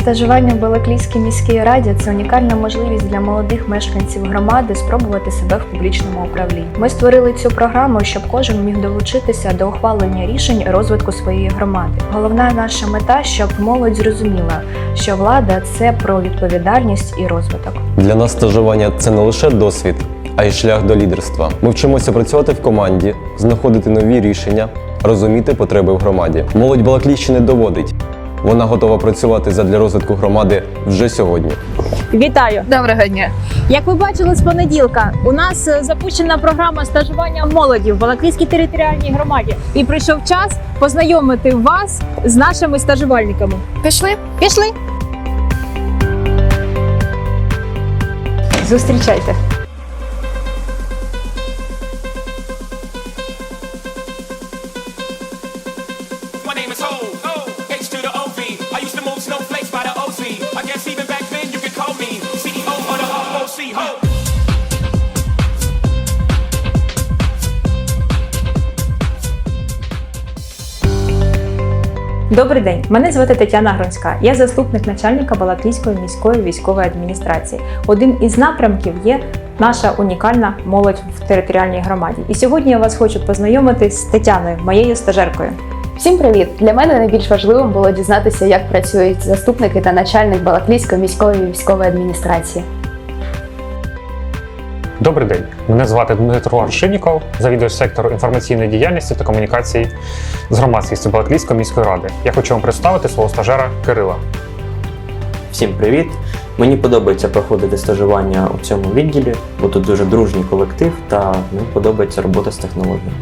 Стажування в Балаклійській міській раді це унікальна можливість для молодих мешканців громади спробувати себе в публічному управлінні. Ми створили цю програму, щоб кожен міг долучитися до ухвалення рішень розвитку своєї громади. Головна наша мета, щоб молодь зрозуміла, що влада це про відповідальність і розвиток. Для нас стажування це не лише досвід, а й шлях до лідерства. Ми вчимося працювати в команді, знаходити нові рішення, розуміти потреби в громаді. Молодь Балаклійщини доводить. Вона готова працювати задля розвитку громади вже сьогодні. Вітаю! Доброго дня. Як ви бачили з понеділка, у нас е, запущена програма стажування молоді в Балаклійській територіальній громаді. І прийшов час познайомити вас з нашими стажувальниками. Пішли? Пішли! Зустрічайте! Добрий день, мене звати Тетяна Гронська. Я заступник начальника Балаклійської міської військової адміністрації. Один із напрямків є наша унікальна молодь в територіальній громаді. І сьогодні я вас хочу познайомити з Тетяною, моєю стажеркою. Всім привіт! Для мене найбільш важливим було дізнатися, як працюють заступники та начальник Балаклійської міської військової адміністрації. Добрий день. Мене звати Дмитро Аршиніков, завідувач сектору інформаційної діяльності та комунікацій з громадськістю Балаклійської міської ради. Я хочу вам представити свого стажера Кирила. Всім привіт! Мені подобається проходити стажування у цьому відділі, бо тут дуже дружній колектив та мені подобається робота з технологіями.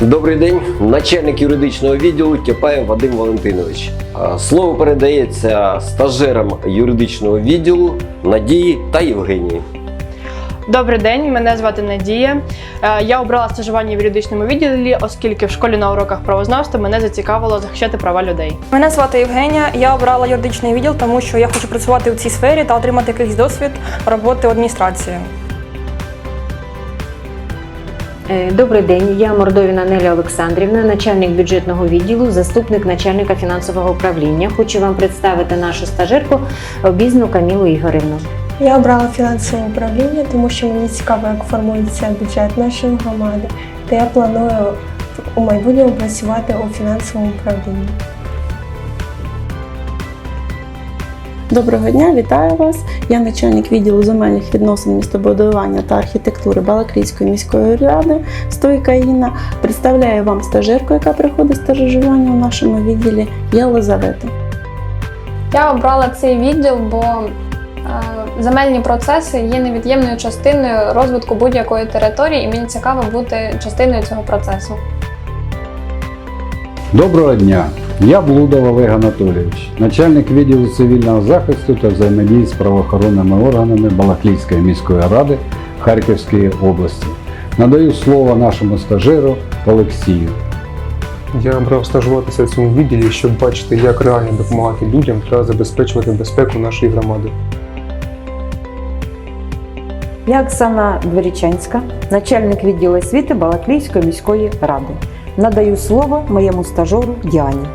Добрий день, начальник юридичного відділу Тяпаєв Вадим Валентинович. Слово передається стажерам юридичного відділу Надії та Євгенії. Добрий день, мене звати Надія. Е, Я обрала стажування в юридичному відділі, оскільки в школі на уроках правознавства мене зацікавило захищати права людей. Мене звати Євгенія. Я обрала юридичний відділ, тому що я хочу працювати у цій сфері та отримати якийсь досвід роботи в адміністрації. Е, Добрий день, я Мордовіна Неля Олександрівна, начальник бюджетного відділу, заступник начальника фінансового управління. Хочу вам представити нашу стажерку обізну Камілу Ігорівну. Я обрала фінансове управління, тому що мені цікаво, як формується бюджет нашої громади, та я планую у майбутньому працювати у фінансовому управлінні. Доброго дня, вітаю вас. Я начальник відділу земельних відносин містобудування та архітектури Балаклійської міської ради Стойка Інна. Представляю вам стажерку, яка приходить стажування у нашому відділі Єлизавета. Я обрала цей відділ, бо е, земельні процеси є невід'ємною частиною розвитку будь-якої території, і мені цікаво бути частиною цього процесу. Доброго дня! Я Блудов Олег Анатолійович, начальник відділу цивільного захисту та взаємодії з правоохоронними органами Балаклійської міської ради Харківської області. Надаю слово нашому стажеру Олексію. Я обрав стажуватися в цьому відділі, щоб бачити, як реально допомагати людям та забезпечувати безпеку нашої громади. Я Оксана Дворічанська, начальник відділу освіти Балаклійської міської ради. Надаю слово моєму стажеру Діані.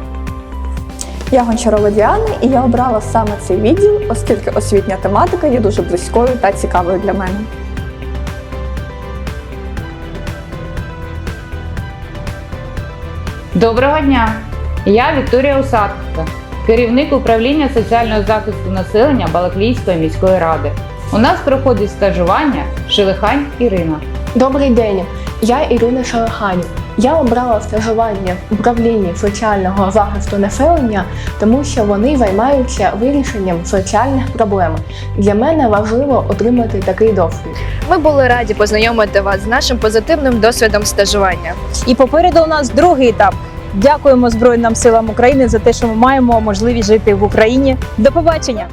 Я Гончарова Діана, і я обрала саме цей відділ, оскільки освітня тематика є дуже близькою та цікавою для мене. Доброго дня! Я Вікторія Усадка, керівник управління соціального захисту населення Балаклійської міської ради. У нас проходить стажування Шелихань Ірина. Добрий день, я Ірина Шалаханів. Я обрала стажування в управлінні соціального захисту населення, тому що вони займаються вирішенням соціальних проблем. Для мене важливо отримати такий досвід. Ми були раді познайомити вас з нашим позитивним досвідом стажування. І попереду у нас другий етап. Дякуємо Збройним силам України за те, що ми маємо можливість жити в Україні. До побачення!